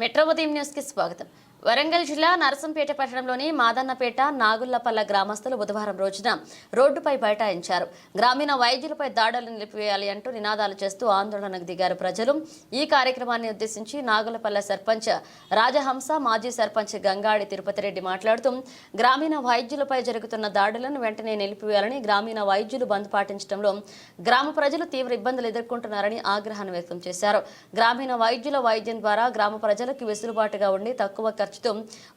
Metro ఉదయం న్యూస్కి స్వాగతం. వరంగల్ జిల్లా నరసంపేట పట్టణంలోని మాదన్నపేట నాగుళ్ళపల్ల గ్రామస్తులు బుధవారం రోజున రోడ్డుపై బైఠాయించారు. గ్రామీణ వైద్యులపై దాడులు నిలిపివేయాలి అంటూ నినాదాలు చేస్తూ ఆందోళనకు దిగారు ప్రజలు. ఈ కార్యక్రమాన్ని ఉద్దేశించి నాగులపల్ల సర్పంచ్ రాజహంస మాజీ సర్పంచ్ గంగాడి తిరుపతి రెడ్డి మాట్లాడుతూ గ్రామీణ వైద్యులపై జరుగుతున్న దాడులను వెంటనే నిలిపివేయాలని గ్రామీణ వైద్యులు బంద్ పాటించడంలో గ్రామ ప్రజలు తీవ్ర ఇబ్బందులు ఎదుర్కొంటున్నారని ఆగ్రహాన్ని వ్యక్తం చేశారు. గ్రామీణ వైద్యుల వైద్యం ద్వారా గ్రామ ప్రజలకు వెసులుబాటుగా ఉండి తక్కువ ఖర్చుతో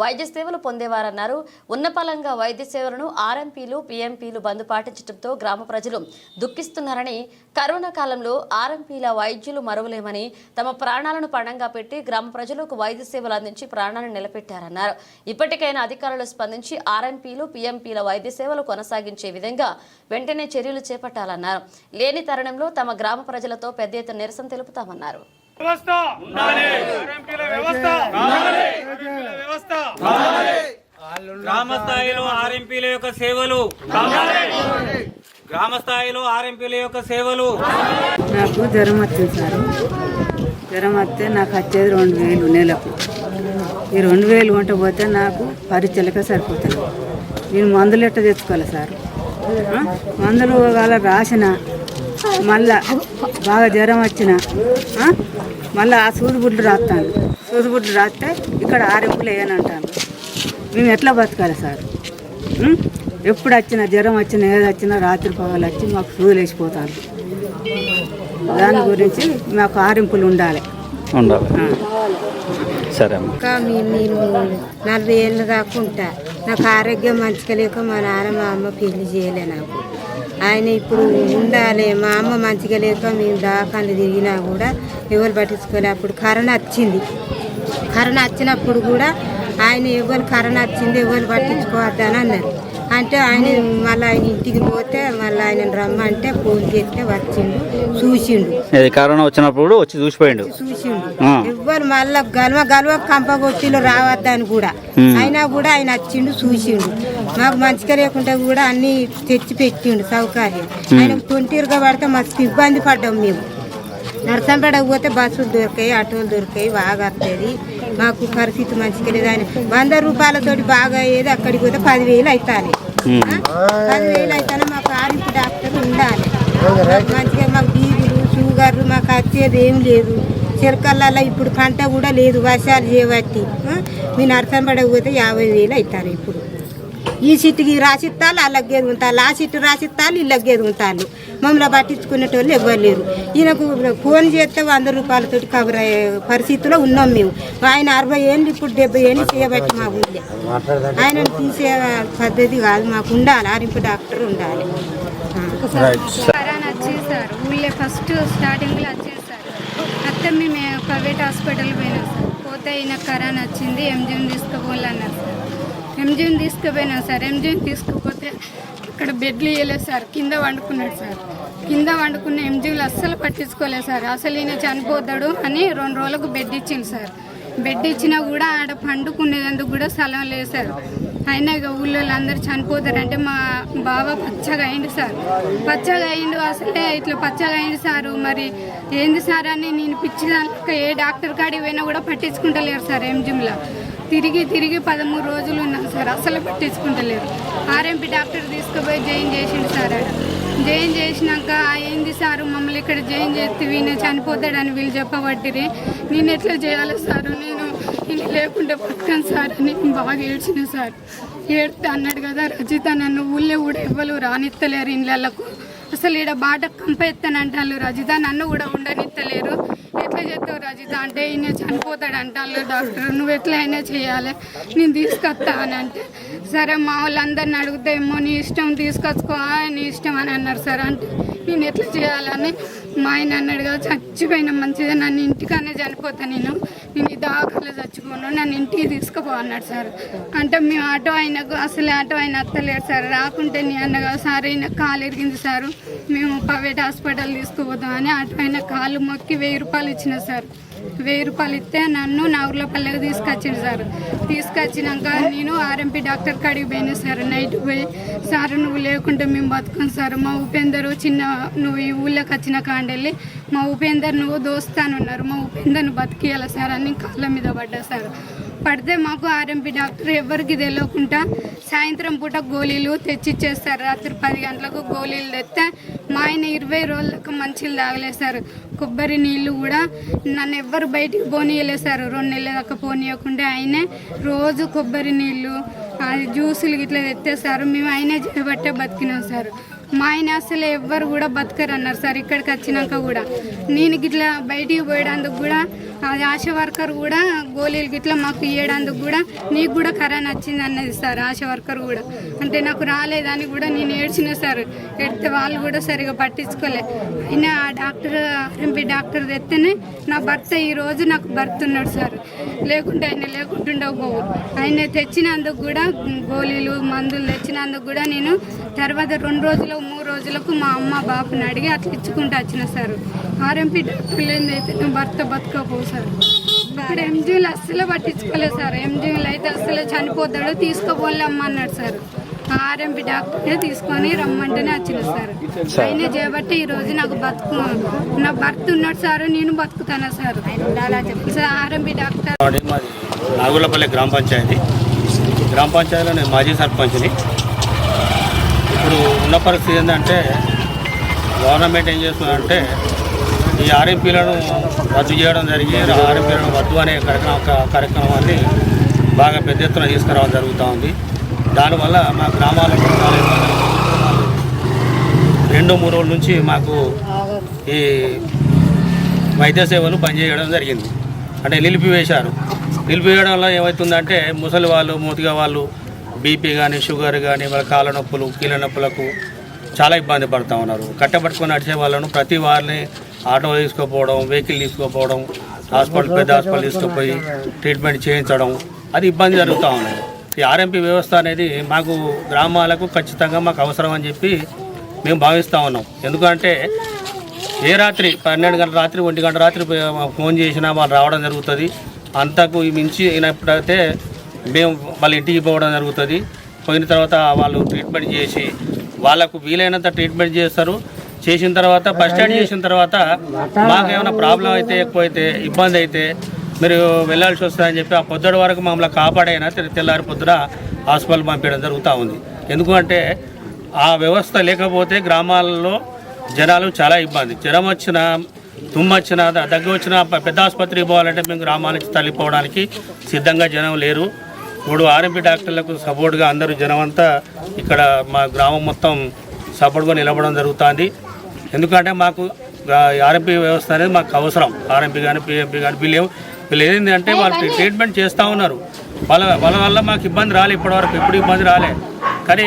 వైద్య సేవలు పొందేవారన్నారు. ఉన్నపలంగా వైద్య సేవలను ఆర్ఎంపీలు పీఎంపీలు బంద్ పాటించడంతో గ్రామ ప్రజలు దుఃఖిస్తున్నారని కరోనా కాలంలో ఆర్ఎంపీల వైద్యులు మరువలేమని తమ ప్రాణాలను పణంగా పెట్టి గ్రామ ప్రజలకు వైద్య సేవలు అందించి ప్రాణాలను నిలబెట్టారన్నారు. ఇప్పటికైనా అధికారులు స్పందించి ఆర్ఎంపీలు పీఎంపీల వైద్య సేవలు కొనసాగించే విధంగా వెంటనే చర్యలు చేపట్టాలన్నారు. లేని తరుణంలో తమ గ్రామ ప్రజలతో పెద్ద ఎత్తున నిరసన తెలుపుతామన్నారు. వ్యవస్థ! గ్రామ స్థాయిలో ఆర్ఎంపీల యొక్క సేవలు గ్రామ స్థాయిలో ఆర్ఎంపీల యొక్క సేవలు నాకు జ్వరం వచ్చింది సార్. జ్వరం వస్తే నాకు వచ్చేది రెండు వేలు నెలకు. ఈ రెండు వేలు వంట పోతే నాకు పరీక్షలకే సరిపోతుంది. నేను మందులు ఎట్ట తెచ్చుకోవాలి సార్? మందులు వాళ్ళ రాసిన మళ్ళా బాగా జ్వరం వచ్చిన? మళ్ళా ఆ సూది బుడ్లు రాస్తాను సూది బుడ్లు రాస్తే ఇక్కడ ఆరింపులు వేయనంటాను మేము ఎట్లా బతకాలి సార్? ఎప్పుడు వచ్చినా జ్వరం వచ్చినా ఏది వచ్చినా రాత్రి పగలు వచ్చి మాకు సూదులు వేసిపోతారు దాని గురించి మాకు ఆరింపులు ఉండాలి. సరే అమ్మ. ఇంకా నేను నలభై ఏళ్ళు ఉంటా. నాకు ఆరోగ్యం మంచిగా లేక మా నాన్న మా అమ్మ పెళ్ళి చేయలే నాకు. ఆయన ఇప్పుడు ఉండాలి మా అమ్మ మంచిగా లేక మేము దాకాలు తిరిగినా కూడా ఎవరు పట్టించుకోలే. అప్పుడు కరోనా వచ్చింది. కరోనా వచ్చినప్పుడు కూడా ఆయన ఎవరు కరోనా వచ్చింది ఎవరు పట్టించుకోవద్దని అన్నారు. అంటే ఆయన మళ్ళీ ఆయన ఇంటికి పోతే మళ్ళీ ఆయన రమ్మంటే ఫోన్ చేస్తే వచ్చిండు చూసిండు. ఇది కరోనా వచ్చినప్పుడు వచ్చి చూసిపోయిండు. చూసిండు. ఎవ్వరు మళ్ళా గల్వ గల్వ కంపగొట్టిలో రావద్దని కూడా. అయినా కూడా ఆయన వచ్చిండు చూసిండు. మాకు మంచిగా లేకుండా కూడా అన్ని తెచ్చి పెట్టిండు సౌకర్యం. ఆయన తొంటిరుగా పడితే మస్తు ఇబ్బంది పడ్డాం మేము. నరసంపేటకు పోతే బస్సులు దొరికాయి ఆటోలు దొరికాయి బాగా వస్తుంది మాకు పరిస్థితి మంచిగా లేదు. ఆయన వంద రూపాయలతోటి బాగా అయ్యేది అక్కడికి పోతే పదివేలు అవుతాయి పదివేలు అయితేనే మాకు ఆరింపు డాక్టర్ ఉండాలి. మంచిగా మాకు బీపీలు షుగర్లు మాకు వచ్చేది ఏం లేదు. చిలకల్లో ఇప్పుడు పంట కూడా లేదు వర్షాలు చేయబట్టి? మీ నరసంపడకు పోతే యాభై వేలు అవుతారు ఇప్పుడు. ఈ సిట్టుకి రాసిత్తాలు వాళ్ళకి ఉంటారు ఆ సిట్టు రాసిత్తాలు వీళ్ళకి ఉంటారు మమ్మల్ని పట్టించుకునేటోళ్ళు ఎవ్వరు లేరు. ఈయనకు ఫోన్ చేస్తే వంద రూపాయలతోటి కవర్ అయ్యే పరిస్థితిలో ఉన్నాం మేము. ఆయన అరవై ఏళ్ళు ఇప్పుడు డెబ్బై ఏళ్ళు చేయబట్టి మా ఊళ్ళో ఆయన తీసే పద్ధతి కాదు మాకు ఉండాలి. ఆరింపు డాక్టర్ ఉండాలి. వచ్చేసారు ఊళ్ళో ఫస్ట్ స్టార్టింగ్లో వచ్చేసారు అత్తే మేము ప్రైవేట్ హాస్పిటల్ పోయినాం సార్ పోతే ఈయన కరోనా వచ్చింది ఎంజిఎం తీసుకుపోవాలన్నారు సార్ ఎంజిఎం తీసుకుపోయినా సార్ ఎంజిఎం తీసుకుపోతే అక్కడ బెడ్లు ఇవ్వలేదు సార్ కింద వండుకున్నాడు సార్. కింద వండుకున్న ఎంజిఎంలు అస్సలు పట్టించుకోలేదు సార్. అసలు ఈయన చనిపోతాడు అని రెండు రోజులకు బెడ్ ఇచ్చింది సార్. బెడ్ ఇచ్చినా కూడా ఆడ పండుకునేందుకు కూడా స్థలం లేదు సార్. అయినా ఇక ఊళ్ళో అందరూ చనిపోతారంటే మా బావ పచ్చగా అయింది సార్. పచ్చగా అయిండు అసలే ఇట్లా పచ్చగా అయింది సారు. మరి ఏంది సార్ అని నేను పిచ్చి ఏ డాక్టర్ కాడికి పోయినా కూడా పట్టించుకుంటలేరు సార్ ఎంజిమ్లో తిరిగి తిరిగి పదమూడు రోజులు ఉన్నాం సార్. అసలు పట్టించుకుంటలేరు ఆర్ఎంపీ డాక్టర్ తీసుకుపోయి జాయిన్ చేసిండు సార్ ఆడ. జాయిన్ చేసినాక ఏంది సారు మమ్మల్ని ఇక్కడ జాయిన్ చేస్తే వీణ చనిపోతాడని వీళ్ళు చెప్పబట్టిరి నేను ఎట్లా చేయాలి సారు? నేను ఇల్లు లేకుంటే పక్కన సార్ అని బాగా ఏడ్చిన సార్. ఏడితే అన్నాడు కదా రజిత నన్ను ఊళ్ళో కూడా ఎవ్వరు రానిత్తలేరు ఇళ్ళకు అసలు ఈడ బాట కంపెత్తానంటారు రజిత. నన్ను కూడా ఉండనిత్తలేరు. ఎట్లా చేస్తావు రజిత? అంటే ఈయన చనిపోతాడు అంటారు డాక్టర్. నువ్వు ఎట్లా అయినా చేయాలి. నేను తీసుకొస్తా అని అంటే సరే మా వాళ్ళందరిని అడిగితే ఏమో నీ ఇష్టం తీసుకొచ్చుకో నీ ఇష్టం అని అన్నారు సార్. అంటే నేను ఎట్లా చేయాలని మా ఆయన అన్నాడు కదా చచ్చిపోయినా మంచిదే నన్ను ఇంటికనే చనిపోతా నేను. నేను దాఖలు చచ్చిపోను నన్ను ఇంటికి తీసుకుపో అన్నాడు సార్. అంటే మేము ఆటో ఆయనకు అసలు ఆటో ఆయన అత్తలేడు సార్. రాకుంటే నీ అన్నగా సార్ ఈయన కాలు ఎరిగింది సార్. మేము ప్రైవేట్ హాస్పిటల్ తీసుకుపోతామని ఆటో ఆయన కాలు మొక్కి వెయ్యి రూపాయలు ఇచ్చిన సార్. వెయ్యి రూపాయలు ఇస్తే నన్ను నాగులపల్లెకి తీసుకొచ్చిండు సార్. తీసుకొచ్చినాక నేను ఆర్ఎంపీ డాక్టర్ కాడికి పోయినా సార్. నైట్ పోయి సార్ నువ్వు లేకుంటే మేము బతుకం సార్. మా ఉపేందర్ చిన్న నువ్వు ఈ ఊళ్ళోకి వచ్చిన కాండెళ్ళి మా ఉపేందర్ నువ్వు దోస్తానున్నారు. మా ఉపేందర్ను బతికేయాలి సార్ అని కాళ్ళ మీద పడ్డా సార్. పడితే మాకు ఆర్ఎంపీ డాక్టర్ ఎవరికి తెలియకుండా సాయంత్రం పూట గోళీలు తెచ్చిచ్చేస్తారు. రాత్రి పది గంటలకు గోళీలు తెస్తే మా ఆయన ఇరవై రోజులకు మంచిలు తాగలేసారు కొబ్బరి నీళ్ళు కూడా నన్ను ఎవ్వరు బయటికి పోనీయలేసారు రెండు నెలల దాకా పోనీయకుండా ఆయనే రోజు కొబ్బరి నీళ్ళు అది జ్యూసులు ఇట్లా తెచ్చేసారు మేము ఆయనే చేయబట్టే బతికినాం సార్. మా ఆయన అసలు ఎవ్వరు కూడా బతకరు అన్నారు సార్. ఇక్కడికి వచ్చినాక కూడా. నేను గిట్లా బయటికి పోయడానికి కూడా అది ఆశా వర్కర్ కూడా గోళీలు గిట్లా మాకు ఇవ్వడానికి కూడా నీకు కూడా కరోనా వచ్చింది అన్నది సార్ ఆశా వర్కర్ కూడా. అంటే నాకు రాలేదని కూడా నేను ఏడ్చిన సార్ ఎడితే వాళ్ళు కూడా సరిగా పట్టించుకోలే. అయినా ఆ డాక్టర్ ఎంపీ డాక్టర్ తెస్తేనే నా భర్త ఈరోజు నాకు భర్త ఉన్నాడు సార్. లేకుంటే ఆయన లేకుంటుండవు పోవు ఆయన తెచ్చినందుకు కూడా గోళీలు మందులు తెచ్చినందుకు కూడా నేను తర్వాత రెండు రోజులు మూడు రోజులకు మా అమ్మ బాపుని అడిగి అట్లా ఇచ్చుకుంటూ వచ్చిన సార్. ఆర్ఎంపీ డాక్టర్లు ఏందైతే నా భర్త బతకపోవు సార్. ఇక్కడ ఎంజీలు అస్సలు పట్టించుకోలేదు సార్. ఎంజీలు అయితే అస్సలు చనిపోతాడో తీసుకోపోలే అమ్మ అన్నాడు సార్. ఆర్ఎంపీ డాక్టర్నే తీసుకొని రమ్మంటేనే వచ్చిన సార్. ఆయనే చేయబట్టి ఈ రోజు నాకు బతుకు నా భర్త ఉన్నాడు సార్ నేను బతుకుతానా sir? Sir RMP doctor Nagulapalli గ్రామ పంచాయతీ. గ్రామ పంచాయతీలో నేను మాజీ సర్పంచ్ని. ఇప్పుడు ఉన్న పరిస్థితి ఏంటంటే గవర్నమెంట్ ఏం చేస్తుందంటే ఈ ఆర్ఎంపీలను రద్దు చేయడం జరిగి ఆర్ఎంపీలను రద్దు అనే కార్యక్రమాన్ని బాగా పెద్ద ఎత్తున తీసుకురావడం జరుగుతూ ఉంది. దానివల్ల మా గ్రామాలకు రెండు మూడు రోజుల నుంచి మాకు ఈ వైద్య సేవలు పనిచేయడం జరిగింది. అంటే నిలిపివేశారు. నిలిపివేయడం వల్ల ఏమవుతుందంటే ముసలి వాళ్ళు మూతిగా వాళ్ళు బీపీ కానీ షుగర్ కానీ వాళ్ళ కాళ్ళ నొప్పులు కీళ్ళ నొప్పులకు చాలా ఇబ్బంది పడుతూ ఉన్నారు. కట్టబట్టుకొని నడిచే వాళ్ళను ప్రతి వారిని ఆటో తీసుకుపోవడం వెహికల్ తీసుకుపోవడం హాస్పిటల్ పెద్ద హాస్పిటల్ తీసుకుపోయి ట్రీట్మెంట్ చేయించడం అది ఇబ్బంది జరుగుతూ ఉన్నది. ఈ ఆర్ఎంపీ వ్యవస్థ అనేది మాకు గ్రామాలకు ఖచ్చితంగా మాకు అవసరం అని చెప్పి మేము భావిస్తూ ఉన్నాం. ఎందుకంటే ఏ రాత్రి పన్నెండు గంటల రాత్రి ఒంటి గంట రాత్రి ఫోన్ చేసినా వాళ్ళు రావడం జరుగుతుంది. అంతకు మించి అయినప్పుడైతే మేము వాళ్ళ ఇంటికి పోవడం జరుగుతుంది. పోయిన తర్వాత వాళ్ళు ట్రీట్మెంట్ చేసి వాళ్ళకు వీలైనంత ట్రీట్మెంట్ చేస్తారు. చేసిన తర్వాత ఫస్ట్ ఎయిడ్ చేసిన తర్వాత మాకు ఏమైనా ప్రాబ్లం అయితే ఎక్కువైతే ఇబ్బంది అయితే మీరు వెళ్ళాల్సి వస్తుందని చెప్పి ఆ పొద్దుడు వరకు మమ్మల్ని కాపాడైనా తెల్లారి పొద్దున హాస్పిటల్ పంపించడం జరుగుతూ ఉంది. ఎందుకంటే ఆ వ్యవస్థ లేకపోతే గ్రామాలలో జనాలు చాలా ఇబ్బంది. జ్వరం వచ్చిన తుమ్ము వచ్చిన దగ్గర దగ్గు పెద్ద ఆసుపత్రికి పోవాలంటే మేము గ్రామాల నుంచి తల్లిపోవడానికి సిద్ధంగా జనం లేరు. ఇప్పుడు ఆర్ఎంపీ డాక్టర్లకు సపోర్ట్గా అందరూ జనం అంతా ఇక్కడ మా గ్రామం మొత్తం సపోర్ట్గా నిలబడడం జరుగుతుంది. ఎందుకంటే మాకు ఆర్ఎంపీ వ్యవస్థ అనేది మాకు అవసరం. ఆర్ఎంపీ కానీ పిఎంపీ కానీ వీళ్ళు వీళ్ళు ఏంటి అంటే వాళ్ళు ట్రీట్మెంట్ చేస్తూ ఉన్నారు. వాళ్ళ వాళ్ళ వల్ల మాకు ఇబ్బంది రాలే ఇప్పటివరకు ఎప్పుడు ఇబ్బంది రాలే. కానీ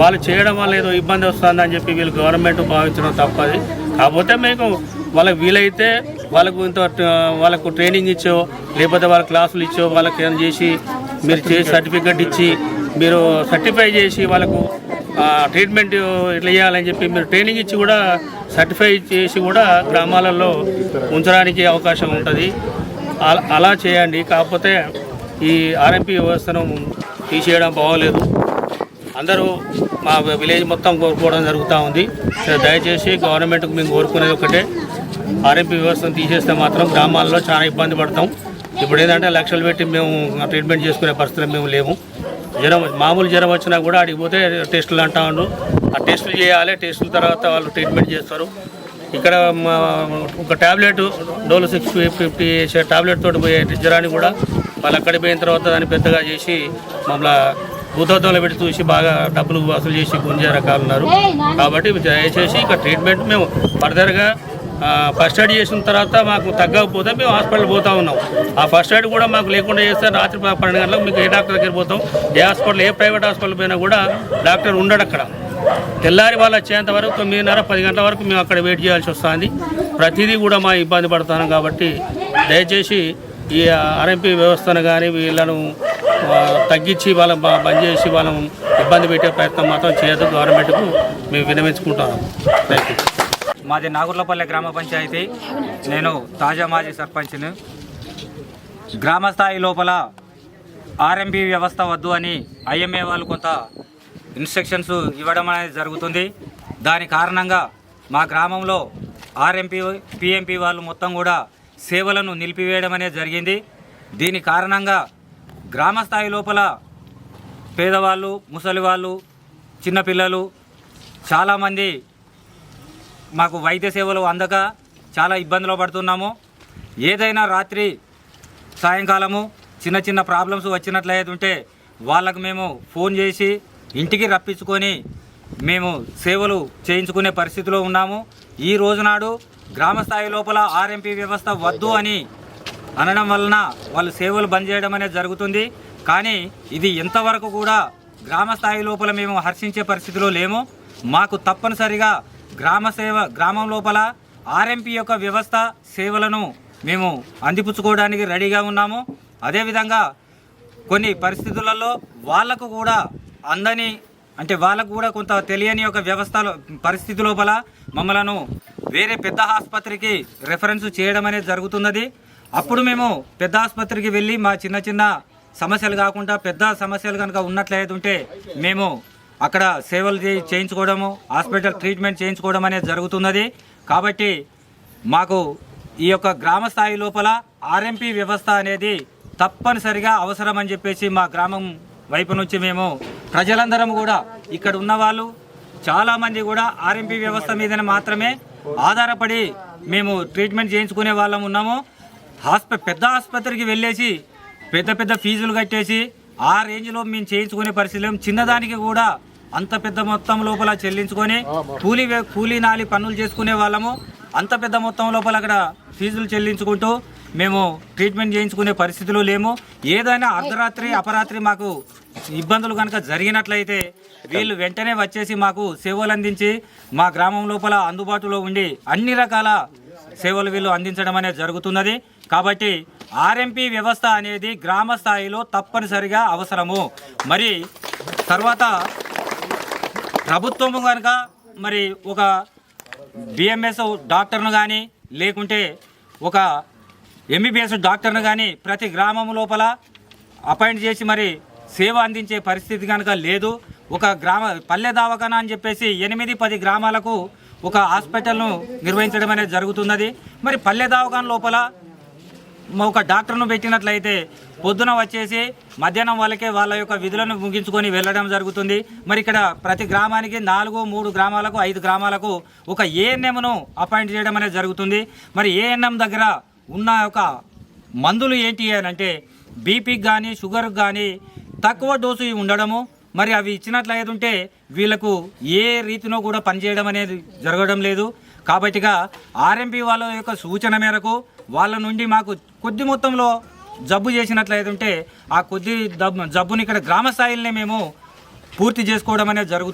వాళ్ళు చేయడం వల్ల ఏదో ఇబ్బంది వస్తుందని చెప్పి వీళ్ళు గవర్నమెంట్ భావించడం తప్పది. కాకపోతే మీకు వాళ్ళకి వీలైతే వాళ్ళకు ఇంత వాళ్ళకు ట్రైనింగ్ ఇచ్చో లేకపోతే వాళ్ళ క్లాసులు ఇచ్చో వాళ్ళకి ఏమైనా చేసి మీరు చేసి సర్టిఫికెట్ ఇచ్చి మీరు సర్టిఫై చేసి వాళ్ళకు ట్రీట్మెంట్ ఇట్లా చేయాలని చెప్పి మీరు ట్రైనింగ్ ఇచ్చి కూడా సర్టిఫై చేసి కూడా గ్రామాలలో ఉంచడానికి అవకాశం ఉంటుంది. అలా- అలా చేయండి. కాకపోతే ఈ ఆర్ఎంపీ వ్యవస్థను తీసేయడం బాగోలేదు. అందరూ మా విలేజ్ మొత్తం కోరుకోవడం జరుగుతూ ఉంది. దయచేసి గవర్నమెంట్కి మేము కోరుకునేది ఒకటే. ఆర్ఎంపీ వ్యవస్థను తీసేస్తే మాత్రం గ్రామాల్లో చాలా ఇబ్బంది పడతాం. ఇప్పుడు ఏంటంటే లక్షలు పెట్టి మేము ట్రీట్మెంట్ చేసుకునే పరిస్థితులు మేము లేము. జ్వరం మామూలు జ్వరం వచ్చినా కూడా అడిగి పోతే టెస్టులు అంటా ఉండు. ఆ టెస్టులు చేయాలి టెస్టుల తర్వాత వాళ్ళు ట్రీట్మెంట్ చేస్తారు. ఇక్కడ మా ఒక tablet Dolo six fifty tablet తోటి పోయే జ్వరాన్ని కూడా వాళ్ళు అక్కడికి పోయిన తర్వాత దాన్ని పెద్దగా చేసి మమ్మల్ని భూతత్వంలో పెట్టి చూసి బాగా డబ్బులు వసూలు చేసి గుంజే రకాలు ఉన్నారు కాబట్టి దయచేసి ఇక ట్రీట్మెంట్ మేము ఫర్దర్గా ఫస్ట్ ఎయిడ్ చేసిన తర్వాత మాకు తగ్గకపోతే మేము హాస్పిటల్ పోతా ఉన్నాం. ఆ ఫస్ట్ ఎయిడ్ కూడా మాకు లేకుండా చేస్తే రాత్రి పన్నెండు గంటలకు మీకు ఏ డాక్టర్ దగ్గర పోతాం. ఏ హాస్పిటల్ ఏ ప్రైవేట్ హాస్పిటల్ పోయినా కూడా డాక్టర్ ఉండడు అక్కడ. తెల్లారి వాళ్ళు వచ్చేంత వరకు తొమ్మిదిన్నర పది గంటల వరకు మేము అక్కడ వెయిట్ చేయాల్సి వస్తుంది. ప్రతిదీ కూడా మా ఇబ్బంది పడుతున్నాం కాబట్టి దయచేసి ఈ ఆర్ఎంపీ వ్యవస్థను కానీ వీళ్ళను తగ్గించి వాళ్ళని బంద్ చేసి వాళ్ళని ఇబ్బంది పెట్టే ప్రయత్నం మాత్రం చేయదు గవర్నమెంట్కు మేము వినమించుకుంటున్నాం థ్యాంక్ యూ మాది నాగుర్లపల్లె గ్రామ పంచాయతీ. నేను తాజా మాజీ సర్పంచ్ని. గ్రామ స్థాయి లోపల ఆర్ఎంపీ వ్యవస్థ వద్దు అని ఐఎంఏ వాళ్ళు కొంత ఇన్స్ట్రక్షన్స్ ఇవ్వడం అనేది జరుగుతుంది. దాని కారణంగా మా గ్రామంలో ఆర్ఎంపీ పిఎంపీ వాళ్ళు మొత్తం కూడా సేవలను నిలిపివేయడం అనేది జరిగింది. దీని కారణంగా గ్రామ స్థాయి లోపల పేదవాళ్ళు ముసలి వాళ్ళు చిన్నపిల్లలు చాలామంది మాకు వైద్య సేవలు అందక చాలా ఇబ్బందులు పడుతున్నాము. ఏదైనా రాత్రి సాయంకాలము చిన్న చిన్న ప్రాబ్లమ్స్ వచ్చినట్లయితే ఉంటే వాళ్ళకు మేము ఫోన్ చేసి ఇంటికి రప్పించుకొని మేము సేవలు చేయించుకునే పరిస్థితిలో ఉన్నాము. ఈ రోజునాడు గ్రామ స్థాయి లోపల ఆర్ఎంపీ వ్యవస్థ వద్దు అని అనడం వలన వాళ్ళు సేవలు బంద్ చేయడం అనేది జరుగుతుంది. కానీ ఇది ఎంతవరకు కూడా గ్రామ స్థాయి లోపల మేము హర్షించే పరిస్థితిలో లేము. మాకు తప్పనిసరిగా గ్రామ సేవ గ్రామం లోపల ఆర్ఎంపీ యొక్క వ్యవస్థ సేవలను మేము అందిపుచ్చుకోవడానికి రెడీగా ఉన్నాము. అదేవిధంగా కొన్ని పరిస్థితులలో వాళ్ళకు కూడా అందని అంటే వాళ్ళకు కూడా కొంత తెలియని ఒక వ్యవస్థలో పరిస్థితి లోపల మమ్మలను వేరే పెద్ద ఆసుపత్రికి రెఫరెన్స్ చేయడం అనేది జరుగుతున్నది. అప్పుడు మేము పెద్ద ఆసుపత్రికి వెళ్ళి మా చిన్న చిన్న సమస్యలు కాకుండా పెద్ద సమస్యలు కనుక ఉన్నట్లయితే ఉంటే మేము అక్కడ సేవలు చేయించుకోవడము హాస్పిటల్ ట్రీట్మెంట్ చేయించుకోవడం అనేది జరుగుతున్నది. కాబట్టి మాకు ఈ యొక్క గ్రామ స్థాయి లోపల ఆర్ఎంపీ వ్యవస్థ అనేది తప్పనిసరిగా అవసరం అని చెప్పేసి మా గ్రామం వైపు నుంచి మేము ప్రజలందరం కూడా ఇక్కడ ఉన్న వాళ్ళు చాలామంది కూడా ఆర్ఎంపీ వ్యవస్థ మీదనే మాత్రమే ఆధారపడి మేము ట్రీట్మెంట్ చేయించుకునే వాళ్ళం ఉన్నాము. హాస్ప పెద్ద ఆసుపత్రికి వెళ్ళేసి పెద్ద పెద్ద ఫీజులు కట్టేసి ఆ రేంజ్లో మేము చేయించుకునే పరిస్థితి లేము చిన్నదానికి కూడా అంత పెద్ద మొత్తం లోపల చెల్లించుకొని కూలీ కూలీ నాలి పనులు చేసుకునే వాళ్ళము. అంత పెద్ద మొత్తం లోపల అక్కడ ఫీజులు చెల్లించుకుంటూ మేము ట్రీట్మెంట్ చేయించుకునే పరిస్థితిలో లేము. ఏదైనా అర్ధరాత్రి అపరాత్రి మాకు ఇబ్బందులు కనుక జరిగినట్లయితే వీళ్ళు వెంటనే వచ్చేసి మాకు సేవలు అందించి మా గ్రామం లోపల అందుబాటులో ఉండి అన్ని రకాల సేవలు వీళ్ళు అందించడం అనేది జరుగుతున్నది. కాబట్టి ఆర్ఎంపీ వ్యవస్థ అనేది గ్రామ స్థాయిలో తప్పనిసరిగా అవసరము. మరి తర్వాత ప్రభుత్వము కనుక మరి ఒక బిఎంఎస్ డాక్టర్ను కానీ లేకుంటే ఒక ఎంబీబీఎస్ డాక్టర్ను కానీ ప్రతి గ్రామం లోపల అపాయింట్ చేసి మరి సేవ అందించే పరిస్థితి కనుక లేదు. ఒక గ్రామ పల్లె దవాఖానా అని చెప్పేసి ఎనిమిది పది గ్రామాలకు ఒక హాస్పిటల్ను నిర్వహించడం అనేది జరుగుతున్నది. మరి పల్లె దవాఖాన లోపల ఒక డాక్టర్ను పెట్టినట్లయితే పొద్దున వచ్చేసి మధ్యాహ్నం వాళ్ళకే వాళ్ళ యొక్క విధులను ముగించుకొని వెళ్ళడం జరుగుతుంది. మరి ఇక్కడ ప్రతి గ్రామానికి నాలుగు మూడు గ్రామాలకు ఐదు గ్రామాలకు ఒక ఏఎన్ఎంను అపాయింట్ చేయడం అనేది జరుగుతుంది. మరి ఏఎన్ఎం దగ్గర ఉన్న ఒక మందులు ఏంటి అని అంటే బీపీకి కానీ షుగర్కి కానీ తక్కువ డోసు ఉండడము. మరి అవి ఇచ్చినట్లయితే వీళ్ళకు ఏ రీతిలో కూడా పనిచేయడం అనేది జరగడం లేదు. కాబట్టిగా ఆర్ఎంపీ వాళ్ళ యొక్క సూచన మేరకు వాళ్ళ నుండి మాకు కొద్ది మొత్తంలో జబ్బు చేసినట్లయితే ఉంటే ఆ కొద్ది జబ్బుని ఇక్కడ గ్రామ స్థాయిలోనే మేము పూర్తి చేసుకోవడం అనేది జరుగుతుంది